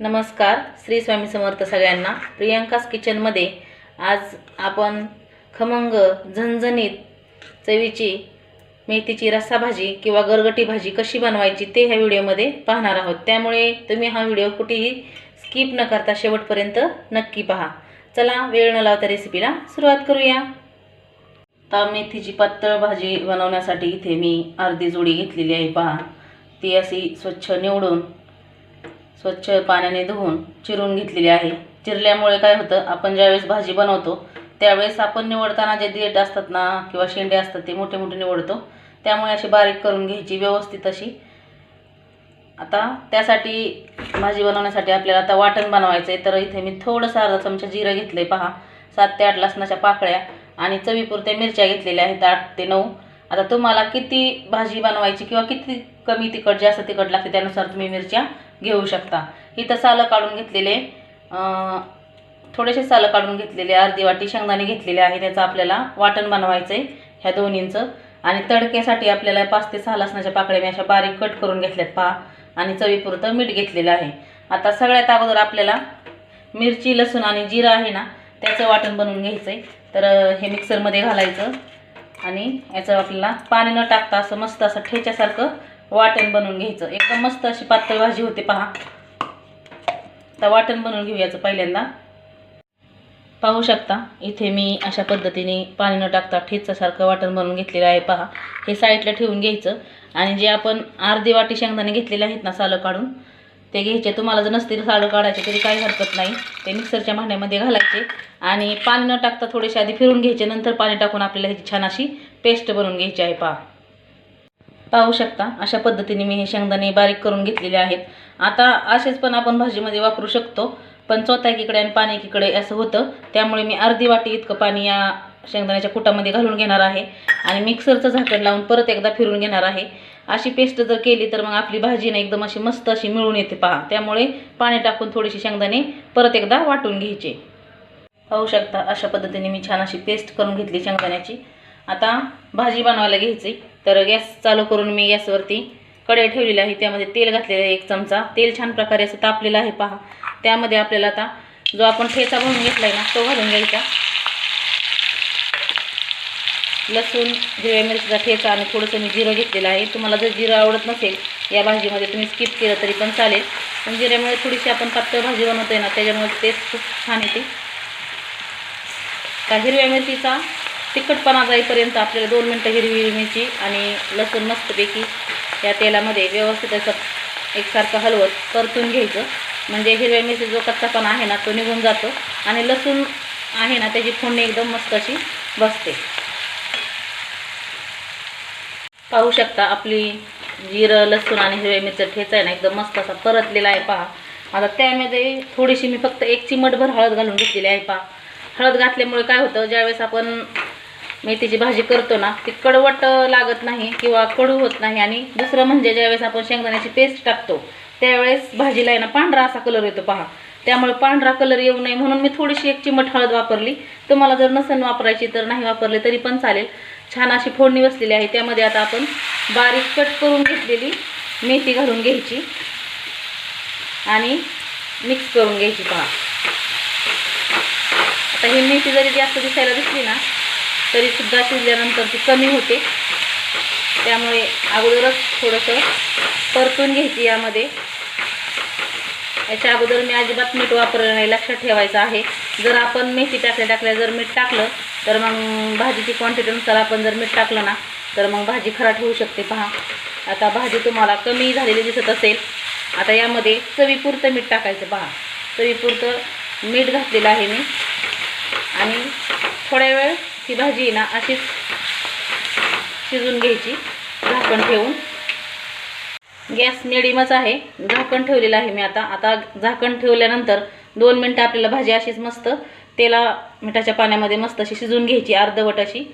नमस्कार श्री स्वामी समर्थ सगळ्यांना. प्रियंकास किचनमध्ये आज आपण खमंग झणझणीत चवीची मेथीची रस्सा भाजी किंवा गरगटी भाजी कशी बनवायची ते ह्या व्हिडिओमध्ये पाहणार आहोत. त्यामुळे तुम्ही हा व्हिडिओ कुठेही स्किप न करता शेवटपर्यंत नक्की पहा. चला वेळ न लावता रेसिपीला सुरुवात करूया. आता मेथीची पातळ भाजी बनवण्यासाठी इथे मी अर्धी जोडी घेतलेली आहे. पहा ती अशी स्वच्छ निवडून स्वच्छ पाण्याने धुवून चिरून घेतलेली आहे. चिरल्यामुळे काय होतं आपण ज्यावेळेस भाजी बनवतो त्यावेळेस आपण निवडताना जे देठ असतात ना किंवा शेंडे असतात ते मोठे मोठे निवडतो. त्यामुळे अशी बारीक करून घ्यायची व्यवस्थित अशी आता त्यासाठी भाजी बनवण्यासाठी आपल्याला आता वाटण बनवायचं आहे तर इथे मी थोडंसं अर्धा चमचा जिरं घेतलं आहे पहा. सात ते आठ लसणाच्या पाकळ्या आणि चवीपुरत्या मिरच्या घेतलेल्या आहेत आठ ते नऊ. आता तुम्हाला किती भाजी बनवायची किंवा किती कमी तिखट जास्त तिखट लागते त्यानुसार तुम्ही मिरच्या घेऊ शकता. इथं सालं काढून घेतलेले थोडेसे सालं काढून घेतलेले अर्धी वाटी शेंगदाणे घेतलेले आहे त्याचं आपल्याला वाटण बनवायचं आहे ह्या दोन्हींचं. आणि तडक्यासाठी आपल्याला पाच ते सहा लसणाच्या पाकळ्या मी अशा बारीक कट करून घेतल्यात पहा. आणि चवीपुरतं मीठ घेतलेलं आहे. आता सगळ्यात अगोदर आपल्याला मिरची लसूण आणि जिरं आहे ना त्याचं वाटण बनवून घ्यायचं आहे तर हे मिक्सरमध्ये घालायचं. आणि याचं आपल्याला पाणी न टाकता असं मस्त असं ठेच्यासारखं वाटण बनवून घ्यायचं. एकदम मस्त अशी पातळ भाजी होते पहा. तर वाटण बनवून घेऊयाचं पहिल्यांदा. पाहू शकता इथे मी अशा पद्धतीने पाणी न टाकता ठेचासारखं वाटण बनवून घेतलेलं आहे पहा. हे साईडला ठेवून घ्यायचं. आणि जे आपण अर्धी वाटी शेंगदाणे घेतलेले आहेत ना सालं काढून ते घ्यायचे. तुम्हाला जर नसतील सालं काढायचे तरी काही हरकत नाही. ते मिक्सरच्या भांड्यामध्ये घालायचे. आणि पाणी न टाकता थोडेसे आधी फिरून घ्यायचे. नंतर पाणी टाकून आपल्याला ह्याची छान अशी पेस्ट बनवून घ्यायची आहे पहा. पाहू शकता. अशा पद्धतीने मी हे शेंगदाणे बारीक करून घेतलेले आहेत. आता असेच पण आपण भाजीमध्ये वापरू शकतो पण चौथा एकीकडे आणि पाणी एकीकडे असं होतं. त्यामुळे मी अर्धी वाटी इतकं पाणी या शेंगदाण्याच्या कुटामध्ये घालून घेणार आहे आणि मिक्सरचं झाकण लावून परत एकदा फिरून घेणार आहे. अशी पेस्ट जर केली तर मग आपली भाजी ना एकदम अशी मस्त अशी मिळून येते पहा. त्यामुळे पाणी टाकून थोडीशी शेंगदाणे परत एकदा वाटून घ्यायचे. पाहू शकता अशा पद्धतीने मी छान अशी पेस्ट करून घेतली शेंगदाण्याची. आता भाजी बनवायला घ्यायची. तर गॅस चालू करून मी गॅसवरती कढई ठेवलेली आहे. त्यामध्ये तेल घातलेलं आहे एक चमचा. तेल छान प्रकारे असं तापलेलं आहे पहा. त्यामध्ये आपल्याला आता जो आपण ठेचा भरून घेतला आहे ना तो घालून घ्यायचा. लसूण हिरव्या मिरचीचा ठेचा आणि थोडंसं मी जिरं घेतलेलं आहे. तुम्हाला जर जिरं आवडत नसेल या भाजीमध्ये तुम्ही स्किप केलं तरी पण चालेल. पण जिऱ्यामुळे थोडीशी आपण पातळ भाजी बनवतोय ना त्याच्यामुळे टेस्ट खूप छान येते. का हिरव्या मिरचीचा तिखटपणा जाईपर्यंत आपल्याला दोन मिनटं हिरवी मिरची आणि लसूण मस्तपैकी या तेलामध्ये व्यवस्थित असं एकसारखं हलवत परतून घ्यायचं. म्हणजे हिरव्या मिरची जो कच्चापणा आहे ना तो निघून जातो आणि लसूण आहे ना त्याची फोडणी एकदम मस्त अशी बसते. पाहू शकता आपली जिरं लसूण आणि हिरव्या मिरचं ठेचा आहे ना एकदम मस्त असा परतलेला आहे पहा. आता त्यामध्ये थोडीशी मी फक्त एक चिमटभर हळद घालून घेतलेली आहे पहा. हळद घातल्यामुळे काय होतं ज्यावेळेस आपण मेथीची भाजी करतो ना ती कडवट लागत नाही किंवा कडू होत नाही. आणि दुसरं म्हणजे ज्यावेळेस आपण शेंगदाण्याची पेस्ट टाकतो त्यावेळेस भाजीला आहे ना पांढरा असा कलर येतो पहा. त्यामुळे पांढरा कलर येऊ नये म्हणून मी थोडीशी एक चिमट हळद वापरली. तुम्हाला जर नसन वापरायची तर नाही वापरले तरी पण चालेल. छान अशी फोडणी बसलेली आहे. त्यामध्ये आता आपण बारीक कट करून घेतलेली मेथी घालून घ्यायची. आणि मिक्स करून घ्यायची पहा. आता ही मेथी जरी जास्त दिसायला दिसली ना तरीसुद्धा शिजल्यानंतर ती कमी होते. त्यामुळे अगोदरच थोडंसं परतून घ्यायची यामध्ये. याच्या अगोदर मी अजिबात मीठ वापरलं नाही लक्षात ठेवायचं आहे. जर आपण मेथी टाकल्या टाकल्या जर मीठ टाकलं तर मग भाजीची क्वांटिटीनुसार आपण जर मीठ टाकलं ना तर मग भाजी खराट होऊ शकते. पहा आता भाजी तुम्हाला कमी झालेली दिसत असेल. आता यामध्ये चवीपुरतं मीठ टाकायचं पहा. चवीपुरतं मीठ घातलेलं आहे मी. आणि थोड्या वेळ ही भाजी आहे ना अशीच शिजून घ्यायची. झाकण ठेवून. गॅस मिडियमच आहे. झाकण ठेवलेलं आहे मी आता. आता झाकण ठेवल्यानंतर दोन मिनटं आपल्याला भाजी अशीच मस्त तेला मिठाच्या पाण्यामध्ये मस्त अशी शिजवून घ्यायची अर्धवट अशी.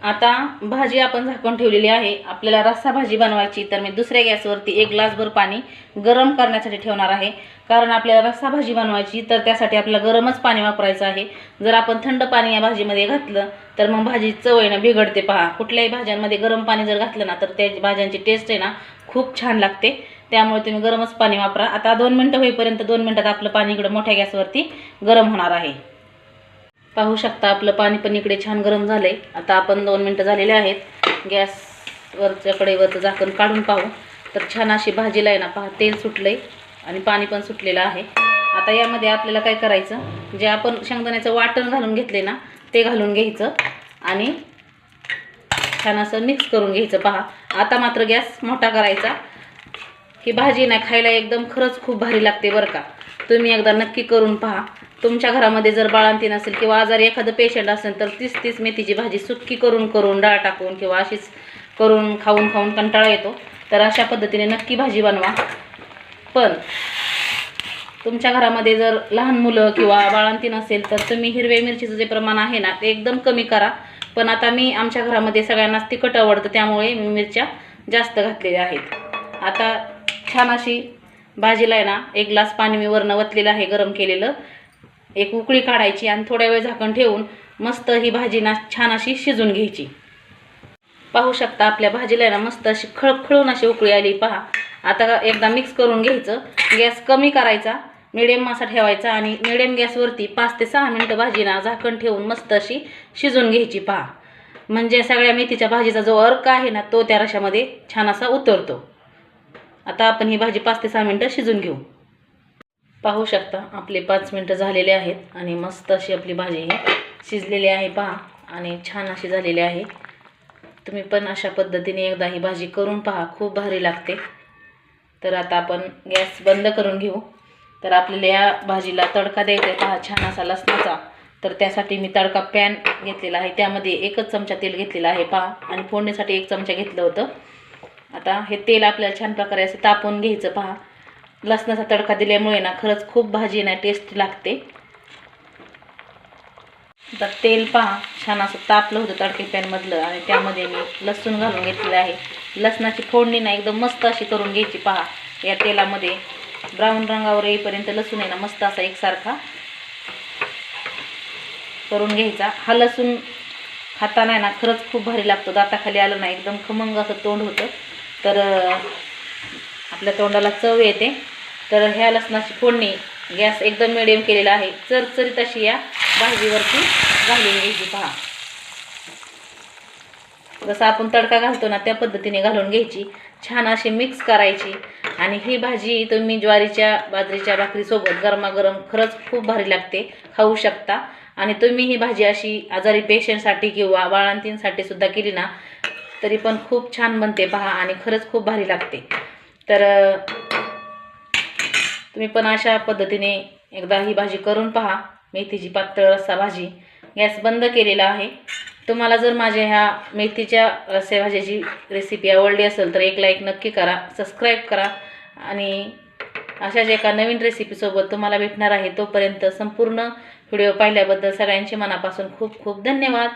आता भाजी आपण झाकून ठेवलेली आहे. आपल्याला रस्सा भाजी बनवायची तर मी दुसऱ्या गॅसवरती एक ग्लासभर पाणी गरम करण्यासाठी ठेवणार आहे. कारण आपल्याला रस्सा भाजी बनवायची तर त्यासाठी आपल्याला गरमच पाणी वापरायचं आहे. जर आपण थंड पाणी या भाजीमध्ये घातलं तर मग भाजी चव आहे ना बिघडते पहा. कुठल्याही भाज्यांमध्ये गरम पाणी जर घातलं ना तर त्या भाज्यांची टेस्ट आहे ना खूप छान लागते. त्यामुळे तुम्ही गरमच पाणी वापरा. आता दोन मिनटं होईपर्यंत दोन मिनटात आपलं पाणी इकडं मोठ्या गॅसवरती गरम होणार आहे. पाहू शकता आपलं पाणी पण इकडे छान गरम झालं आहे आता आपण दोन मिनटं झालेले आहेत. गॅसवरच्या कडेवरचं झाकण काढून पाहू. तर छान अशी भाजीला आहे ना पहा तेल सुटलं आहे आणि पाणी पण सुटलेलं आहे. आता यामध्ये आपल्याला काय करायचं जे आपण शेंगदाण्याचं वाटण घालून घेतले ना ते घालून घ्यायचं आणि छान असं मिक्स करून घ्यायचं पहा. आता मात्र गॅस मोठा करायचा. ही भाजी ना खायला एकदम खरंच खूप भारी लागते बरं का. तुम्ही एकदा नक्की करून पहा. तुमच्या घरामध्ये जर बाळंतीण असेल किंवा आजारी एखादं पेशंट असेल तर तीस तीस मेथीची भाजी सुक्की करून करून डाळ टाकून किंवा अशीच करून खाऊन खाऊन कंटाळा येतो. तर अशा पद्धतीने नक्की भाजी बनवा. पण तुमच्या घरामध्ये जर लहान मुलं किंवा बाळंतीण असेल तर तुम्ही हिरव्या मिरचीचं जे प्रमाण आहे ना ते एकदम कमी करा. पण आता मी आमच्या घरामध्ये सगळ्यांनाच तिखट आवडतं त्यामुळे मी मिरच्या जास्त घातलेल्या आहेत. आता छान अशी भाजीला आहे ना एक ग्लास पाणी मी वरनं वतलेलं आहे गरम केलेलं. एक उकळी काढायची आणि थोड्या वेळ झाकण ठेवून मस्त ही भाजी ना छान अशी शिजून घ्यायची. पाहू शकता आपल्या भाजीला ना मस्त अशी खळखळून अशी उकळी आली. पहा आता एकदा मिक्स करून घ्यायचं. गॅस कमी करायचा मिडियम मासा ठेवायचा आणि मिडियम गॅसवरती पाच ते सहा मिनटं भाजीना झाकण ठेवून मस्त अशी शिजून घ्यायची. पहा म्हणजे सगळ्या मेथीच्या भाजीचा जो अर्क आहे ना तो त्या रशामध्ये छान असा उतरतो. आता आपण ही भाजी पाच ते सहा मिनटं शिजून घेऊ. पाहू शकता आपले पाच मिनटं झालेले आहेत आणि मस्त अशी आपली भाजी ही शिजलेली आहे पहा. आणि छान अशी झालेली आहे. तुम्ही पण अशा पद्धतीने एकदा ही भाजी करून पहा खूप भारी लागते. तर आता आपण गॅस बंद करून घेऊ. तर आपल्याला या भाजीला तडका द्यायचा आहे पहा छान असा लसणाचा. तर त्यासाठी मी तडका पॅन घेतलेला आहे त्यामध्ये एकच चमचा तेल घेतलेला आहे पहा. आणि फोडणीसाठी एक चमचा घेतलं होतं. आता हे तेल आपल्याला छान प्रकारे असं तापवून घ्यायचं पहा. लसणाचा तडका दिल्यामुळे ना खरंच खूप भाजी ना टेस्ट लागते. आता तेल पहा छान असं तापलं होतं तडके पॅनमधलं आणि त्यामध्ये मी लसूण घालून घेतलेलं आहे. लसणाची फोडणी ना एकदम मस्त अशी करून घ्यायची पहा. या तेलामध्ये ब्राऊन रंगावर येईपर्यंत लसूण आहे ना मस्त असा एकसारखा करून घ्यायचा. हा लसूण खाताना आहे ना खरंच खूप भारी लागतो. दाताखाली आलं ना एकदम खमंग असं तोंड होतं. तर आपल्या तोंडाला चव येते. तर ह्या लसणाची फोडणी गॅस एकदम मिडियम केलेला आहे. चरचरीत अशी या भाजीवरती घालून घ्यायची पहा. जसं आपण तडका घालतो ना त्या पद्धतीने घालून घ्यायची. छान अशी मिक्स करायची. आणि ही भाजी तुम्ही ज्वारीच्या बाजरीच्या भाकरीसोबत गरमागरम खरंच खूप भारी लागते. खाऊ शकता. आणि तुम्ही ही भाजी अशी आजारी पेशंटसाठी किंवा बाळांतींसाठी सुद्धा केली ना तरी पण खूप छान बनते पहा. आणि खरंच खूप भारी लागते. तर तुम्ही पण अशा पद्धतीने एकदा ही भाजी करून पहा. मेथीची पातळ रस्सा भाजी. गॅस बंद केलेला आहे. तुम्हाला जर माझ्या ह्या मेथीच्या रस्सा भाजीची रेसिपी आवडली असेल तर एक लाईक नक्की करा. सबस्क्राईब करा. आणि अशाच एका नवीन रेसिपीसोबत तुम्हाला भेटणार आहे तोपर्यंत संपूर्ण व्हिडिओ पाहिल्याबद्दल सगळ्यांचे मनापासून खूप खूप धन्यवाद.